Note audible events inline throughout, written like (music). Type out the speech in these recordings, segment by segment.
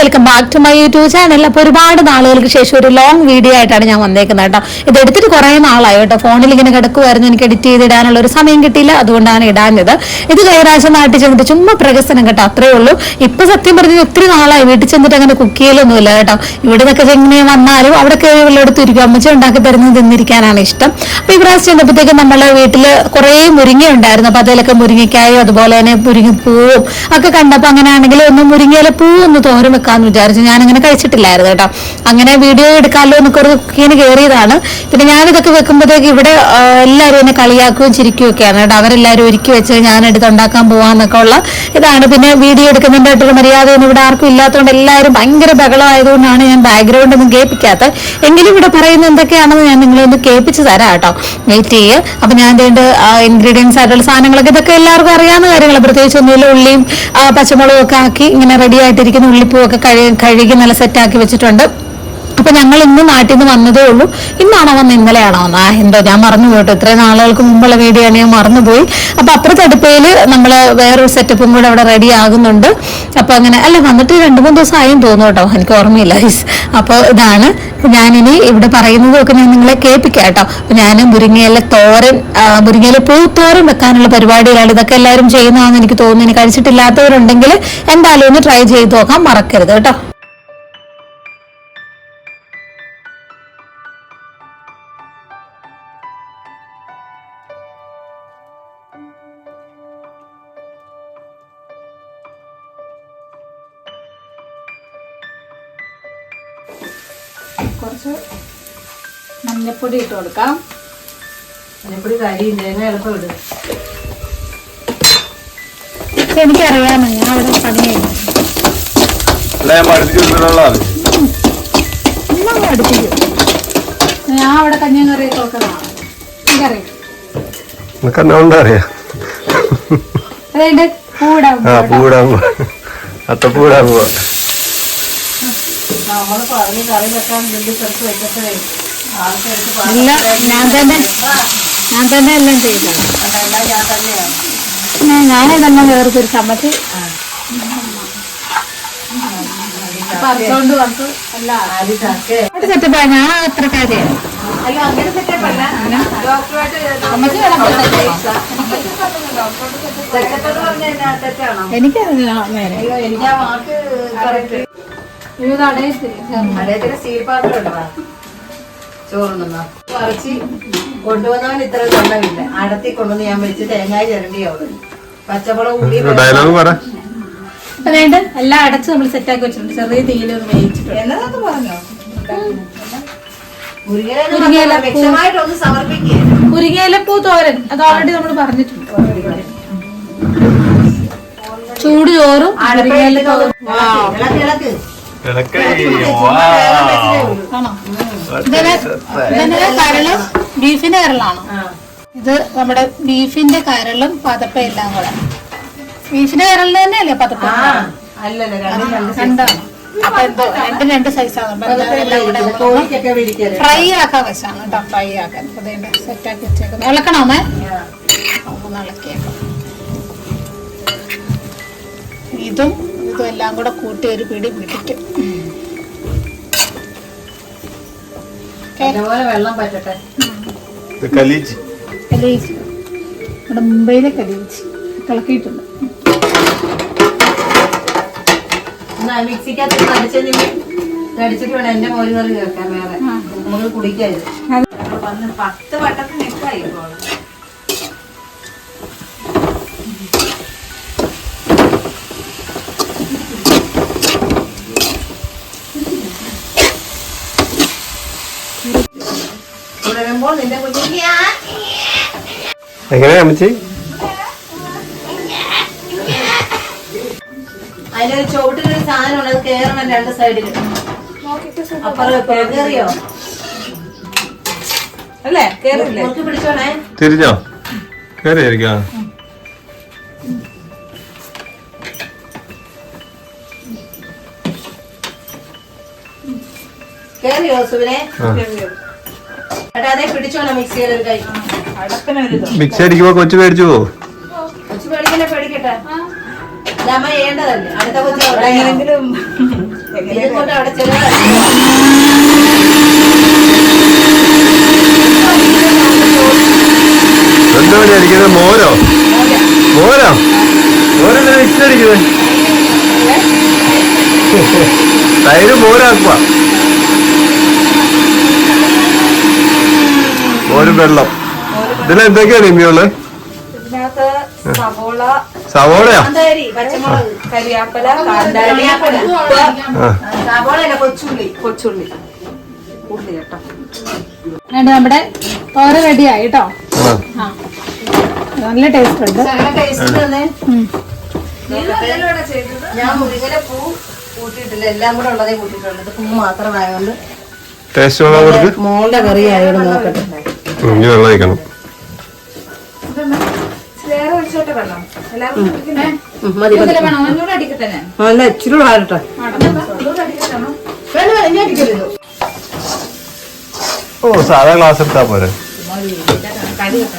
Welcome back to my YouTube channel അപ്പോൾ ഒരുപാട് നാളുകൾക്ക് ശേഷം ഒരു ലോങ് വീഡിയോ ആയിട്ടാണ് ഞാൻ വന്നേക്കുന്നത് കേട്ടോ. ഇത് എടുത്തിട്ട് കുറേ നാളായി കേട്ടോ. ഫോണിൽ ഇങ്ങനെ കിടക്കുമായിരുന്നു എനിക്ക് എഡിറ്റ് ചെയ്ത് ഇടാനുള്ള ഒരു സമയം കിട്ടിയില്ല. അതുകൊണ്ടാണ് ഇടാഞ്ഞത്. ഇത് കഴിഞ്ഞ പ്രാവശ്യം നാട്ടിൽ ചെന്നിട്ട് ചുമ്മാ പ്രകസനം കേട്ടോ. അത്രേ ഉള്ളൂ. ഇപ്പൊ സത്യം പറഞ്ഞാൽ ഒത്തിരി നാളായി. വീട്ടിൽ ചെന്നിട്ട് അങ്ങനെ കുക്ക് ചെയ്യലൊന്നുമില്ല കേട്ടോ. ഇവിടെ നിന്നൊക്കെ എങ്ങനെ വന്നാലും അവിടെ കയറി വല്ലയിടത്ത് ഇരിക്കും. അമ്മച്ചി ഉണ്ടാക്കി തരുന്നത് തിന്നിരിക്കാനാണ് ഇഷ്ടം. അപ്പൊ ഈ പ്രാവശ്യം ചെന്നപ്പോഴത്തേക്കും നമ്മളെ വീട്ടിൽ കുറേ മുരിങ്ങ ഉണ്ടായിരുന്നു. അപ്പൊ അതിലൊക്കെ മുരിങ്ങയ്ക്കായും അതുപോലെ തന്നെ മുരിങ്ങപ്പൂവും ഒക്കെ കണ്ടപ്പോ അങ്ങനെയാണെങ്കിൽ ഒന്ന് മുരിങ്ങയിലെ പൂ ഒന്ന് തോരൻ വെക്കാന്ന് വിചാരിച്ചു ഞാൻ അങ്ങനെ കഴിച്ചിട്ടില്ലായിരുന്നു കേട്ടോ. അങ്ങനെ വീഡിയോ എടുക്കാമല്ലോ എന്നൊക്കെ ഒരു കുക്കിന് കയറിയതാണ് പിന്നെ ഞാനിതൊക്കെ വെക്കുമ്പോഴത്തേക്ക് ഇവിടെ എല്ലാവരും എന്നെ കളിയാക്കുകയും ചിരിക്കുകയും ഒക്കെയാണ് കേട്ടോ. അവരെല്ലാവരും ഒരുക്കി വെച്ച് ഞാൻ എടുത്തുണ്ടാക്കാൻ പോവാന്നൊക്കെ ഉള്ള ഇതാണ്. പിന്നെ വീഡിയോ എടുക്കുന്നതിന്റെ മര്യാദയൊന്നും ഇവിടെ ആർക്കും ഇല്ലാത്തതുകൊണ്ട് എല്ലാവരും ഭയങ്കര ബഹളമായതുകൊണ്ടാണ് ഞാൻ ബാക്ക്ഗ്രൗണ്ട് ഒന്നും കേൾപ്പിക്കാത്തത്. എങ്കിലും ഇവിടെ പറയുന്നത് എന്തൊക്കെയാണെന്ന് ഞാൻ നിങ്ങളെ ഒന്ന് കേൾപ്പിച്ച് തരാം കേട്ടോ. വെയിറ്റ് ചെയ്യ്. അപ്പം ഞാൻ വേണ്ട ഇൻഗ്രീഡിയൻസ് ആയിട്ടുള്ള സാധനങ്ങളൊക്കെ ഇതൊക്കെ എല്ലാവർക്കും അറിയാവുന്ന കാര്യങ്ങൾ പ്രത്യേകിച്ച് ഒന്നുമില്ല ഉള്ളിയും പച്ചമുളകും ഒക്കെ ആക്കി ഇങ്ങനെ റെഡി ആയിട്ടിരിക്കുന്ന ഉള്ളിപ്പൂവൊക്കെ കഴുകി നല്ല സെറ്റാക്കി വെച്ചിട്ടുണ്ട്. അപ്പൊ ഞങ്ങൾ ഇന്ന് നാട്ടിൽ നിന്ന് വന്നതേ ഉള്ളൂ. ഇന്നാണോ വന്ന് ഇന്നലെയാണോ വന്നത്? ആ എന്തോ ഞാൻ മറന്നു പോയിട്ട് ഇത്രയും നാളുകൾക്ക് മുമ്പുള്ള വീഡിയോ ആണ് ഞാൻ മറന്നുപോയി അപ്പൊ അപ്പുറത്തെ അടുപ്പയിൽ നമ്മൾ വേറൊരു സെറ്റപ്പും കൂടെ അവിടെ റെഡി ആകുന്നുണ്ട്. അപ്പൊ അങ്ങനെ അല്ല വന്നിട്ട് രണ്ടു മൂന്ന് ദിവസം ആയും തോന്നുന്നു കേട്ടോ. എനിക്ക് ഓർമ്മയില്ല അപ്പോൾ ഇതാണ്. ഞാനിനി ഇവിടെ പറയുന്നതൊക്കെ ഞാൻ നിങ്ങളെ കേൾപ്പിക്കാം കേട്ടോ. ഞാൻ മുരിങ്ങയിലെ തോരൻ മുരിങ്ങയില പൂത്തോരൻ വെക്കാനുള്ള പരിപാടിയിലാണ് ഇതൊക്കെ എല്ലാവരും ചെയ്യുന്നതാണെന്ന് എനിക്ക് തോന്നുന്നു. ഇനി കഴിച്ചിട്ടില്ലാത്തവരുണ്ടെങ്കിൽ എന്തായാലും ഒന്ന് ട്രൈ ചെയ്ത് നോക്കാൻ മറക്കരുത് കേട്ടോ. കുറച്ച് മഞ്ഞപ്പൊടി ഇട്ട് കൊടുക്കാം. മഞ്ഞപ്പൊടി കരിയും തേങ്ങ എളുപ്പം ഇടും എനിക്കറിയാമോ ഞാൻ അവിടെ പണിയായിരുന്നു ഞാൻ അവിടെ കഞ്ഞിയും കറിയൊക്കെ വെക്കുന്നതാണ് എനിക്കറിയാം. അതെ കൂടാ പൂടാ അതായത് കൂടാം പൂടാ പൂടാൻ പോവാ അത്തപ്പൂടാൻ പോവാ നമ്മൾ പറഞ്ഞ് കറി വെക്കാൻ ഞാൻ തന്നെ ഞാൻ തന്നെ എല്ലാം ചെയ്തത് അതെല്ലാം ഞാൻ തന്നെയാണ് പിന്നെ ഞാനിതെല്ലാം വേർതിരിച്ച് അമ്മയ്ക്ക് പറിച്ചോണ്ട് വന്ന് എല്ലാം ആദ്യം ചക്ക അവിടെ സെറ്റപ്പാ ഞാൻ അത്ര കാര്യം അയ്യോ അങ്ങനെ സെറ്റപ്പല്ല ഡോക്ടറായിട്ട് അമ്മയ്ക്ക് സെറ്റപ്പെന്ന് പറഞ്ഞാൽ തെറ്റാണോ? എനിക്കറിയാം അയ്യോ എനിക്ക് ആ വാക്ക് കറക്റ്റ് അദ്ദേഹത്തിന് സ്റ്റീൽ പാത്രം ഉണ്ടോ? ചോറുന്ന പറിച്ച് കൊണ്ടുവന്നവൻ ഇത്ര കൊണ്ടമില്ല അടത്തി കൊണ്ടുവന്ന് ഞാൻ വെച്ച് തേങ്ങായി അവിടെ പച്ചമുളക് എല്ലാം അടച്ച് നമ്മൾ സെറ്റാക്കി വെച്ചിട്ടുണ്ട്. ചെറിയ തീയിലൊന്ന് വേവിച്ചിട്ടുണ്ട്. പറഞ്ഞോ? സമർപ്പിക്കുക മുരിങ്ങയിലപ്പൂ തോരൻ. അത് ഓൾറെഡി നമ്മൾ പറഞ്ഞിട്ടുണ്ട്. ചൂട് ചോറും മുരിങ്ങയിലപ്പൂ കരളും ബീഫിന്റെ കരളാണ്. ഇത് നമ്മുടെ ബീഫിന്റെ കരളും പതപ്പ എല്ലാം കൂടെ. ബീഫിന്റെ കരളിന് തന്നെയല്ലേ പതപ്പ? അല്ലല്ല രണ്ടും രണ്ട് രണ്ടാണ്. അപ്പൊ എന്തോ രണ്ടും രണ്ട് സൈസാണ് ഫ്രൈ ആക്കാൻ വെച്ചാണ് കേട്ടോ ഫ്രൈ ആക്കാൻ. അപ്പൊ സെറ്റ് ആക്കി വെച്ചേക്കുന്നത് ഇളക്കണമേ ഒന്ന് ഇളക്കിയേക്കാം. ഇതും ഇതും എല്ലാം കൂടെ കൂട്ടി ഒരു പിടി പിടിക്കും വെള്ളം പറ്റട്ടെ. കലീച്ച്. കലീച്ച്. ഇവിടെ മുംബൈയിലെ കലീച്ചി. ഇളക്കിയിട്ടുണ്ട് എന്നാ മിക്സിക്കകത്ത് അടിച്ചതിന് അടിച്ചിട്ട് വേണം. എന്റെ മോര് കറി കേൾക്കാൻ വേറെ. നമുക്ക് കുടിക്കരുത് വന്ന് പത്ത് വട്ടത്തിന് നിൽക്കായി വരുമ്പോൾ നിന്റെ കുഞ്ഞിക്ക് എങ്ങനെയാ അമ്മച്ചി? അതിനൊരു ചുവട്ടിലൊരു സാധനം ഉണ്ട് അത് കേറണം രണ്ട് സൈഡിൽ അപ്പുറം കേറിയോ? അല്ലേ? കേറില്ലേ മുറുക്കി പിടിച്ചോണേ. തിരിഞ്ഞോ കയറിയായിരിക്കാം കേറിയോ സുവിനെ ആ. ഏട്ടാ അതേ പിടിച്ചോണം മിക്സിയിൽ ഒരു കൈ. മിക്സി അടിക്കുമ്പോ കൊച്ചു പേടിച്ചു പോവോ. കൊച്ചു പേടിക്കണേ പേടിക്കട്ടെ? ഇതമ്മ ചെയ്യേണ്ടതല്ലേ? അടുത്ത കൊച്ചു എങ്ങനെങ്കിലും അവിടെ മോരോ? മോരോ? മോരല്ല മിക്സ് അടിക്കുന്നത് തൈര് മോരാക്കുക മോരും വെള്ളം. ഇതിലെന്തൊക്കെയാണ് ഇമ്മിയുള്ളത് ഇതിനകത്ത് സവോള സവോളയാ? കരിയാപ്പല കൊച്ചുള്ളി. കൊച്ചുള്ളി. ഉള്ളി കേട്ടോ. നമ്മുടെ ഓരോ റെഡിയായി ആയി കേട്ടോ നല്ല ടേസ്റ്റ് ഉണ്ട്. നല്ല ടേസ്റ്റ് തന്നെ ഉം. ഞാൻ മുറിവിലെ പൂ കൂട്ടിയിട്ടില്ല. എല്ലാം കൂടെ ഉള്ളതേ കൂട്ടിയിട്ടുള്ളത് ഇത് പൂ മാത്രമായതുകൊണ്ട് മോളുടെ കറി ആയതുകൊണ്ട് നോക്കട്ടെ. ഇനി വെള്ളം ഒഴിക്കണം. ഇച്ചിരി ഓ സാധാ ഗ്ലാസ് എടുത്താ പോരെ.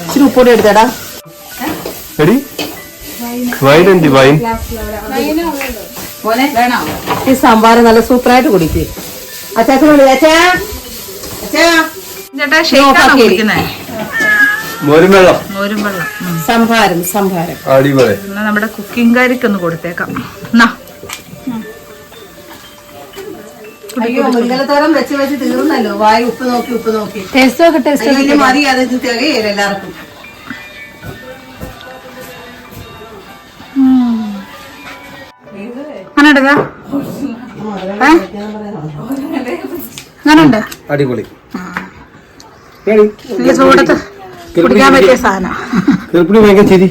ഇച്ചിരി ഉപ്പൊടി എടുത്തേടാ. എടി? വൈൻ എന്തി വൈൻ ഈ സാമ്പാർ നല്ല സൂപ്പറായിട്ട് കുടിക്കും. അച്ചാച്ചനോട് അച്ഛാ അച്ഛാ ചേട്ടാ ഷേക്കാണോ. കുടിക്കുന്നേ. സംഭാരം സംഭാരം അടിപൊളി. എന്നാ നമ്മുടെ കുക്കിംഗ് കാരിക്കൊന്ന് കൊടുത്തേക്കാം. എന്നാ അയ്യോ മുരിങ്ങലത്തോരം വെച്ച് വെച്ച് തീർന്നല്ലോ. വായി ഉപ്പ് നോക്കി ഉപ്പ് നോക്കി. ടേസ്റ്റ് ഒക്കെ ടേസ്റ്റ് അയ്യോ ഇനി മതി അത് ഇത് തികയില്ല എല്ലാവർക്കും. അങ്ങനെ എടുക്കാം അങ്ങനെ അടിപൊളി. ചൂടത്ത് കുടിക്കാൻ പറ്റിയ സാധനം. ചിരി.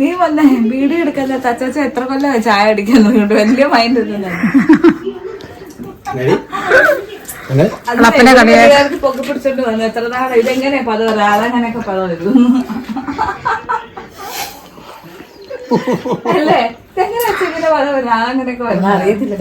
നീ വന്ന നീ എടുക്കല്ല? തച്ചാച്ച എത്ര കൊല്ലം ചായ അടിക്കുന്നുണ്ട് വലിയ മൈൻഡ്. പൊക്കി പിടിച്ചോണ്ട് വന്നു. എത്ര നാളെ ഇതെങ്ങനെ പദം? വരാം അതങ്ങനെയൊക്കെ പദം വരും (laughs) അല്ലേ? ഇതെങ്ങനെ പദം വരാം അങ്ങനെയൊക്കെ വരും. അറിയത്തില്ല